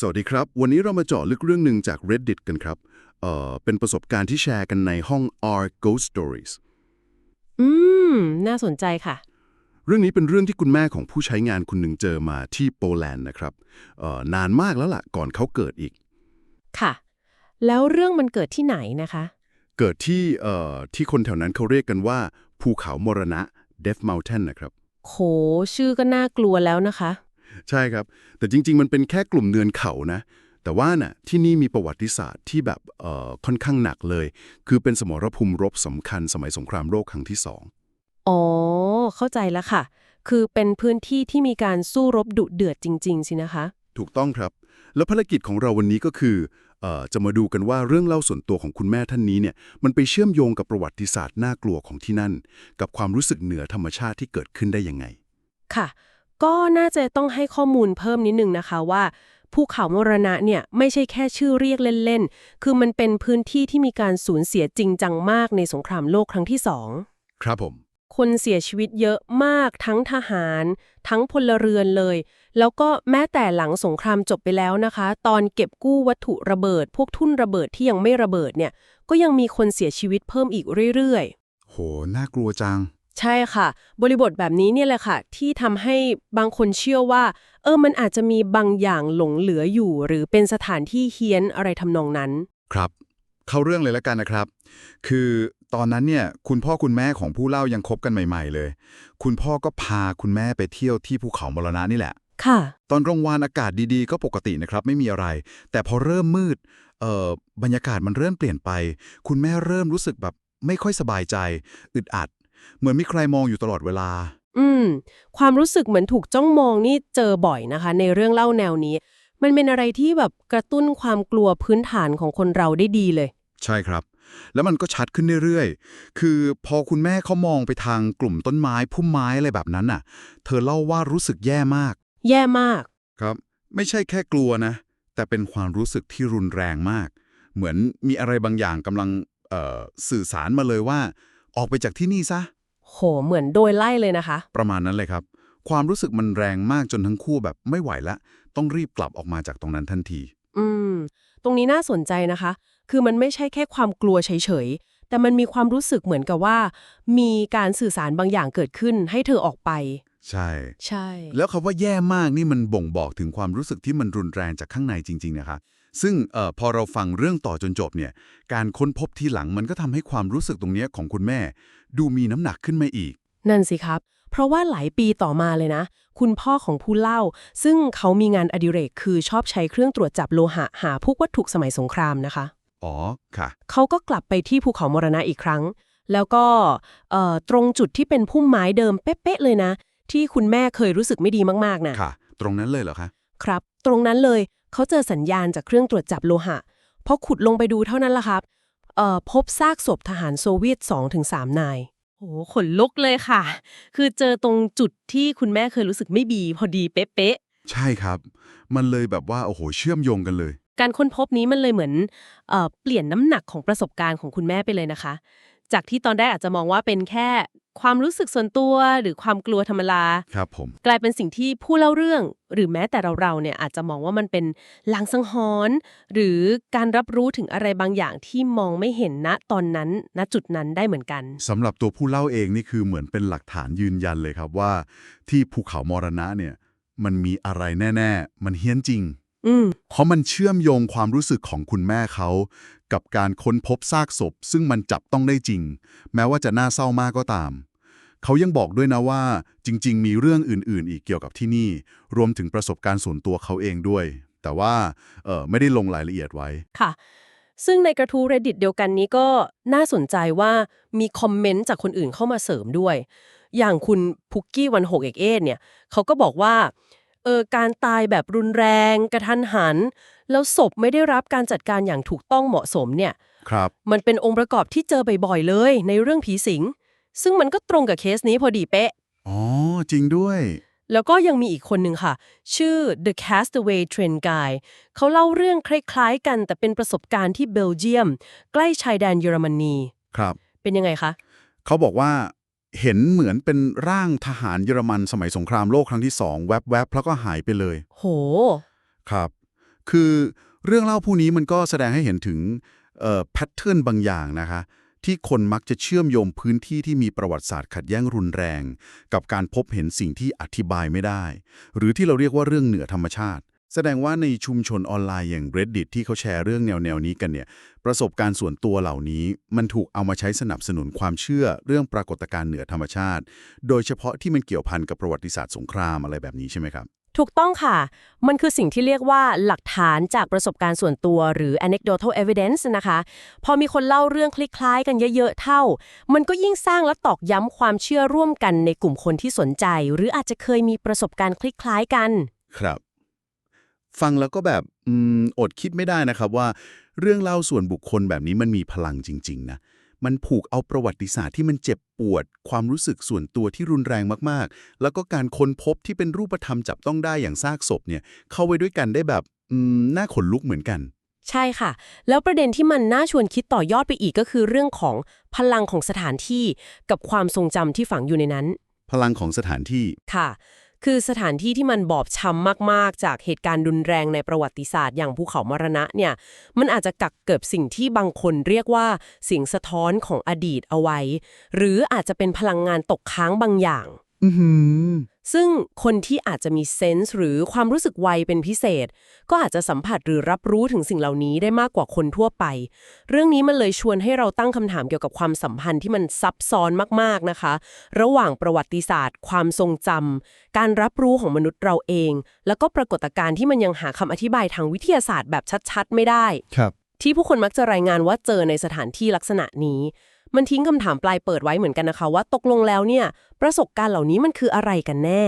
สวัสดีครับ วันนี้เรามาเจาะลึกเรื่องหนึ่งจาก Reddit กันครับเอ่อเป็นประสบการณ์ที่แชร์กันในห้อง R Ghost Stories อืม น่าสนใจค่ะ เรื่องนี้เป็นเรื่องที่คุณแม่ของผู้ใช้งานคนหนึ่งเจอมาที่โปแลนด์นะครับเอ่อนานมากแล้วล่ะ ก่อนเขาเกิดอีก ค่ะ แล้วเรื่องมันเกิดที่ไหนนะคะ เกิดที่เอ่อที่คนแถวนั้นเขาเรียกกันว่า ภูเขามรณะ Death Mountain นะครับ โห ชื่อก็น่ากลัวแล้วนะคะ ใช่ครับ แต่จริง ๆ มันเป็นแค่กลุ่มเนินเขานะ แต่ว่าน่ะที่นี่มีประวัติศาสตร์ที่แบบเอ่อค่อนข้างหนักเลย คือเป็นสมรภูมิรบสำคัญสมัยสงครามโลกครั้งที่สองอ๋อ เข้าใจแล้วค่ะ คือเป็นพื้นที่ที่มีการสู้รบดุเดือดจริง ๆ สินะคะ ถูกต้องครับ แล้วภารกิจของเราวันนี้ก็คือเอ่อจะมาดูกันว่าเรื่องเล่าส่วนตัวของคุณแม่ท่านนี้เนี่ย มันไปเชื่อมโยงกับประวัติศาสตร์น่ากลัวของที่นั่น กับความรู้สึกเหนือธรรมชาติที่เกิดขึ้นได้ยังไง ค่ะ ก็น่าจะต้องให้ข้อมูลเพิ่มนิดนึงนะคะว่าภูเขามรณะเนี่ยไม่ใช่แค่ชื่อเรียกเล่นๆ คือมันเป็นพื้นที่ที่มีการสูญเสียจริงจังมากในสงครามโลกครั้งที่สองครับผม คนเสียชีวิตเยอะมากทั้งทหาร ทั้งพลเรือนเลย แล้วก็แม้แต่หลังสงครามจบไปแล้วนะคะ ตอนเก็บกู้วัตถุระเบิด พวกทุ่นระเบิดที่ยังไม่ระเบิดเนี่ย ก็ยังมีคนเสียชีวิตเพิ่มอีกเรื่อยโห น่ากลัวจังๆ ใช่ค่ะ บริบทแบบนี้เนี่ยแหละค่ะ ที่ทำให้บางคนเชื่อว่า เออมันอาจจะมีบางอย่างหลงเหลืออยู่ หรือเป็นสถานที่เฮี้ยนอะไรทำนองนั้น ครับ เข้าเรื่องเลยแล้วกันนะครับ คือตอนนั้นเนี่ยคุณพ่อคุณแม่ของผู้เล่ายังคบกันใหม่ ๆ เลย คุณพ่อก็พาคุณแม่ไปเที่ยวที่ภูเขามรณะนี่แหละ ค่ะ ตอนกลางวันอากาศดีๆ ก็ปกตินะครับ ไม่มีอะไร แต่พอเริ่มมืดเอ่อบรรยากาศมันเริ่มเปลี่ยนไป คุณแม่เริ่มรู้สึกแบบไม่ค่อยสบายใจ อึดอัด เหมือนมีใครมองอยู่ตลอดเวลา อืม ความรู้สึกเหมือนถูกจ้องมองนี่เจอบ่อยนะคะ ในเรื่องเล่าแนวนี้ มันเป็นอะไรที่แบบกระตุ้นความกลัวพื้นฐานของคนเราได้ดีเลย ใช่ครับ แล้วมันก็ชัดขึ้นเรื่อยๆ คือพอคุณแม่เขามองไปทางกลุ่มต้นไม้พุ่มไม้อะไรแบบนั้นน่ะ เธอเล่าว่ารู้สึกแย่มาก แย่มาก ครับ ไม่ใช่แค่กลัวนะ แต่เป็นความรู้สึกที่รุนแรงมาก เหมือนมีอะไรบางอย่างกำลังเอ่อสื่อสารมาเลยว่า ออกไปจากที่นี่ซะ โห เหมือนโดยไล่เลยนะคะ ประมาณนั้นเลยครับ ความรู้สึกมันแรงมากจนทั้งคู่แบบไม่ไหวละ ต้องรีบกลับออกมาจากตรงนั้นทันที อืม ตรงนี้น่าสนใจนะคะ คือมันไม่ใช่แค่ความกลัวเฉยๆ แต่มันมีความรู้สึกเหมือนกับว่า มีการสื่อสารบางอย่างเกิดขึ้นให้เธอออกไป ใช่ ใช่ แล้วคำว่าแย่มากนี่มันบ่งบอกถึงความรู้สึกที่มันรุนแรงจากข้างในจริง ๆ นะคะ ซึ่งเอ่อพอเราฟังเรื่องต่อจนจบเนี่ย การค้นพบทีหลังมันก็ทำให้ความรู้สึกตรงเนี้ยของคุณแม่ ดูมีน้ำหนักขึ้นมาอีก นั่นสิครับ เพราะว่าหลายปีต่อมาเลยนะ คุณพ่อของผู้เล่า ซึ่งเขามีงานอดิเรกคือชอบใช้เครื่องตรวจจับโลหะหาพวกวัตถุสมัยสงครามนะคะ อ๋อ ค่ะ เขาก็กลับไปที่ภูเขามรณะอีกครั้ง แล้วก็เอ่อตรงจุดที่เป็นพุ่มไม้เดิมเป๊ะๆเลยนะ ที่คุณแม่เคยรู้สึกไม่ดีมากๆนะค่ะ ตรงนั้นเลยเหรอคะ ครับ ตรงนั้นเลย เขาเจอสัญญาณจากเครื่องตรวจจับโลหะพอขุดลงไปดูเท่านั้นละครับเอ่อพบซากศพทหารโซเวียต 2-3 นายโหขนลุกเลยค่ะ คือเจอตรงจุดที่คุณแม่เคยรู้สึกไม่ดีพอดีเป๊ะใช่ครับ มันเลยแบบว่า โอ้โห เชื่อมโยงกันเลยๆการค้นพบนี้มันเลยเหมือนเอ่อเปลี่ยนน้ำหนักของประสบการณ์ของคุณแม่ไปเลยนะคะ จากที่ตอนแรกอาจจะมองว่าเป็นแค่ ความรู้สึกส่วนตัวหรือความกลัวธรรมดาครับผม กลายเป็นสิ่งที่ผู้เล่าเรื่อง หรือแม้แต่เราๆเนี่ยอาจจะมองว่ามันเป็นลางสังหรณ์หรือการรับรู้ถึงอะไรบางอย่างที่มองไม่เห็นณตอนนั้นณจุดนั้นได้เหมือนกัน สำหรับตัวผู้เล่าเองนี่คือเหมือนเป็นหลักฐานยืนยันเลยครับว่า ที่ภูเขามรณะเนี่ย มันมีอะไรแน่ ๆ มันเฮี้ยนจริง อืม เพราะมันเชื่อมโยงความรู้สึกของคุณแม่เขา กับการค้นพบซากศพ ซึ่งมันจับต้องได้จริง แม้ว่าจะน่าเศร้ามากก็ตาม เขายังบอกด้วยนะว่าจริง ๆ มีเรื่องอื่น ๆ อีกเกี่ยวกับที่นี่ รวมถึงประสบการณ์ส่วนตัวเขาเองด้วย แต่ว่าเออไม่ได้ลงรายละเอียดไว้ค่ะ ซึ่งในกระทู้ reddit เดียวกันนี้ก็น่าสนใจว่ามีคอมเมนต์จากคนอื่นเข้ามาเสริมด้วย อย่างคุณพุกกี้วันหกเอกเอสเนี่ยเขาก็บอกว่าเออการตายแบบรุนแรงกระทันหัน แล้วศพไม่ได้รับการจัดการอย่างถูกต้องเหมาะสมเนี่ยครับ มันเป็นองค์ประกอบที่เจอบ่อยๆเลย ในเรื่องผีสิง ซึ่งมันก็ตรงกับเคสนี้พอดีเป๊ะ อ๋อ จริงด้วย แล้วก็ยังมีอีกคนหนึ่งค่ะ ชื่อ The Castaway Train Guy เขาเล่าเรื่องคล้ายๆกัน แต่เป็นประสบการณ์ที่เบลเยียม ใกล้ชายแดนเยอรมนี ครับ เป็นยังไงคะ เขาบอกว่าเห็นเหมือนเป็นร่างทหารเยอรมันสมัยสงครามโลกครั้งที่สองแวบๆแล้วก็หายไปเลย โห ครับ คือเรื่องเล่าผู้นี้มันก็แสดงให้เห็นถึงเอ่อแพทเทิร์นบางอย่างนะคะ ที่คนมักจะเชื่อมโยงพื้นที่ที่มีประวัติศาสตร์ขัดแย้งรุนแรง กับการพบเห็นสิ่งที่อธิบายไม่ได้ หรือที่เราเรียกว่าเรื่องเหนือธรรมชาติ แสดงว่าในชุมชนออนไลน์อย่าง Reddit ที่เขาแชร์เรื่องแนวแนวๆนี้กันเนี่ยประสบการณ์ส่วนตัวเหล่านี้ มันถูกเอามาใช้สนับสนุนความเชื่อเรื่องปรากฏการณ์เหนือธรรมชาติ โดยเฉพาะที่มันเกี่ยวพันกับประวัติศาสตร์สงครามอะไรแบบนี้ใช่ไหมครับ ถูกต้องค่ะ มันคือสิ่งที่เรียกว่าหลักฐานจากประสบการณ์ส่วนตัวหรือ anecdotal evidence นะคะ พอมีคนเล่าเรื่องคล้ายๆ กันเยอะๆ เท่า มันก็ยิ่งสร้างและตอกย้ำความเชื่อร่วมกันในกลุ่มคนที่สนใจ หรืออาจจะเคยมีประสบการณ์คล้ายๆกัน ครับ ฟังแล้วก็แบบอืมอดคิดไม่ได้นะครับว่า เรื่องเล่าส่วนบุคคลแบบนี้มันมีพลังจริง ๆ นะ มันผูกเอาประวัติศาสตร์ที่มันเจ็บปวด ความรู้สึกส่วนตัวที่รุนแรงมากๆ แล้วก็การค้นพบที่เป็นรูปธรรมจับต้องได้อย่างซากศพเนี่ยเข้าไว้ด้วยกันได้แบบอืมน่าขนลุกเหมือนกัน ใช่ค่ะ แล้วประเด็นที่มันน่าชวนคิดต่อยอดไปอีกก็คือเรื่องของพลังของสถานที่กับความทรงจำที่ฝังอยู่ในนั้น พลังของสถานที่ค่ะ คือสถานที่ที่มันบอบช้ำมากๆ จากเหตุการณ์รุนแรงในประวัติศาสตร์อย่างภูเขามรณะเนี่ย มันอาจจะกักเก็บสิ่งที่บางคนเรียกว่าเสียงสะท้อนของอดีตเอาไว้ หรืออาจจะเป็นพลังงานตกค้างบางอย่าง อื ซึ่งคนที่อาจจะมีเซนส์หรือความรู้สึกไวเป็นพิเศษ ก็อาจจะสัมผัสหรือรับรู้ถึงสิ่งเหล่านี้ได้มากกว่าคนทั่วไป เรื่องนี้มันเลยชวนให้เราตั้งคำถามเกี่ยวกับความสัมพันธ์ที่มันซับซ้อนมากๆนะคะ ระหว่างประวัติศาสตร์ ความทรงจำการรับรู้ของมนุษย์เราเอง แล้วก็ปรากฏการณ์ที่มันยังหาคำอธิบายทางวิทยาศาสตร์แบบชัดๆ ไม่ได้ ครับ ที่ผู้คนมักจะรายงานว่าเจอในสถานที่ลักษณะนี้ มันทิ้งคำถามปลายเปิดไว้เหมือนกันนะคะว่าตกลงแล้วเนี่ย ประสบการณ์เหล่านี้มันคืออะไรกันแน่